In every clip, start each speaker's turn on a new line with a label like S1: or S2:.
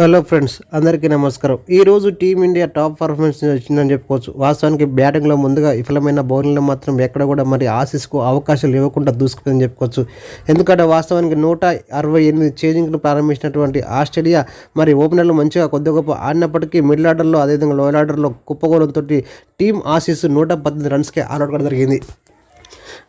S1: Hello friends అందరికీ నమస్కారం. ఈరోజు టీమిండియా టాప్ పర్ఫార్మెన్స్ వచ్చిందని చెప్పుకోవచ్చు. వాస్తవానికి బ్యాటింగ్లో ముందుగా విఫలమైన బౌలింగ్లో మాత్రం ఎక్కడ కూడా మరి ఆశీస్కు అవకాశాలు ఇవ్వకుండా దూసుకుందని చెప్పుకోవచ్చు. ఎందుకంటే వాస్తవానికి నూట అరవై ఎనిమిది చేజింగ్ను ప్రారంభించినటువంటి ఆస్ట్రేలియా మరి ఓపెనర్లు మంచిగా కొద్ది గొప్ప ఆడినప్పటికీ మిడిల్ ఆర్డర్లో అదేవిధంగా లోయర్ ఆర్డర్లో కుప్పగోలంతో టీం ఆశీస్ నూట పద్దెనిమిది రన్స్కే ఆల్అౌట్ కూడా జరిగింది.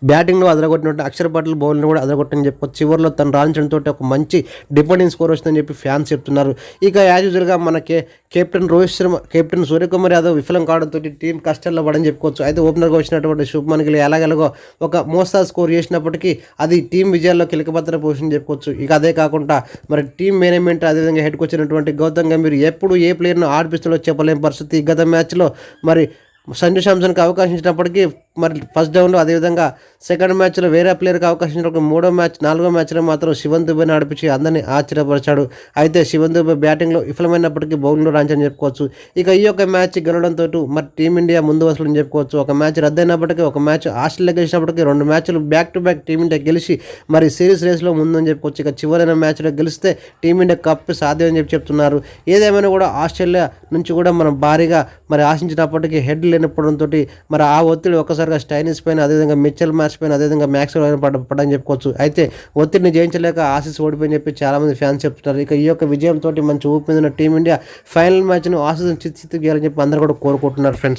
S1: బ్యాటింగ్లో అదరగొట్టినట్టు అక్షర పటేల్ బౌలింగ్ కూడా అదరగొట్టని చెప్పొచ్చు చివరిలో తను రాణించడంతో ఒక మంచి డిపెండింగ్ స్కోర్ వచ్చిందని చెప్పి ఫ్యాన్స్ చెప్తున్నారు. ఇక యాజ్ యూజువల్గా మనకి కెప్టెన్ రోహిత్ శర్మ కెప్టెన్ సూర్యకుమార్ యాదవ్ విఫలం కావడంతో టీం కష్టాల్లో పడని చెప్పుకోవచ్చు. అయితే ఓపెనర్గా వచ్చినటువంటి శుభ్మన్ గిల్ ఎలాగెలాగో ఒక మోస్తా స్కోర్ చేసినప్పటికీ అది టీం విజయాల్లో కీలకపాత్ర పోషన్ చెప్పుకోవచ్చు. ఇక అదే కాకుండా మరి టీం మేనేజ్మెంట్ అదేవిధంగా హెడ్కి వచ్చినటువంటి గౌతమ్ గంభీర్ ఎప్పుడు ఏ ప్లేయర్ను ఆడిపిస్తాడో చెప్పలేని పరిస్థితి. గత మ్యాచ్లో మరి సంజు శాంసన్కి అవకాశం ఇచ్చినప్పటికీ మరి ఫస్ట్ డౌన్లో అదేవిధంగా సెకండ్ మ్యాచ్లో వేరే ప్లేయర్కి అవకాశం ఇచ్చినప్పుడు మూడో మ్యాచ్ నాలుగో మ్యాచ్లో మాత్రం శివన్ దుబేని నడిపించి అందరినీ ఆశ్చర్యపరిచాడు. అయితే శివన్ దుబే బ్యాటింగ్లో విఫలమైనప్పటికీ బౌలింగ్లో రాంచని చెప్పుకోవచ్చు. ఇక ఈ యొక్క మ్యాచ్ గెలవడంతో మరి టీమిండియా ముందు వసలని చెప్పుకోవచ్చు. ఒక మ్యాచ్ రద్దయినప్పటికీ ఒక మ్యాచ్ ఆస్ట్రేలియా గెలిచినప్పటికీ రెండు మ్యాచ్లు బ్యాక్ టు బ్యాక్ టీమిండియా గెలిచి మరి సిరీస్ రేస్లో ముందని చెప్పుకోవచ్చు. ఇక చివరైన మ్యాచ్లో గెలిస్తే టీమిండియా కప్ అని చెప్పి చెప్తున్నారు. ఏదేమైనా కూడా ఆస్ట్రేలియా నుంచి కూడా మనం భారీగా మరి ఆశించినప్పటికీ హెడ్ లేనప్పడంతో మరి ఆ ఒత్తిడి ఒక్కసారిగా స్టైనిస్ పైన అదేవిధంగా మిచ్చల్ మ్యాచ్ పైన అదేవిధంగా మ్యాక్స్ పడ పడని చెప్పుకోవచ్చు. అయితే ఒత్తిడిని జయించలేక ఆశీస్ ఓడిపోయి చెప్పి చాలామంది ఫ్యాన్స్ చెప్తున్నారు. ఇక ఈ యొక్క విజయంతో మంచి ఊపి టీమిండియా ఫైనల్ మ్యాచ్ను ఆశీస్ చిత్తు చేయాలని చెప్పి అందరూ కూడా కోరుకుంటున్నారు ఫ్రెండ్స్.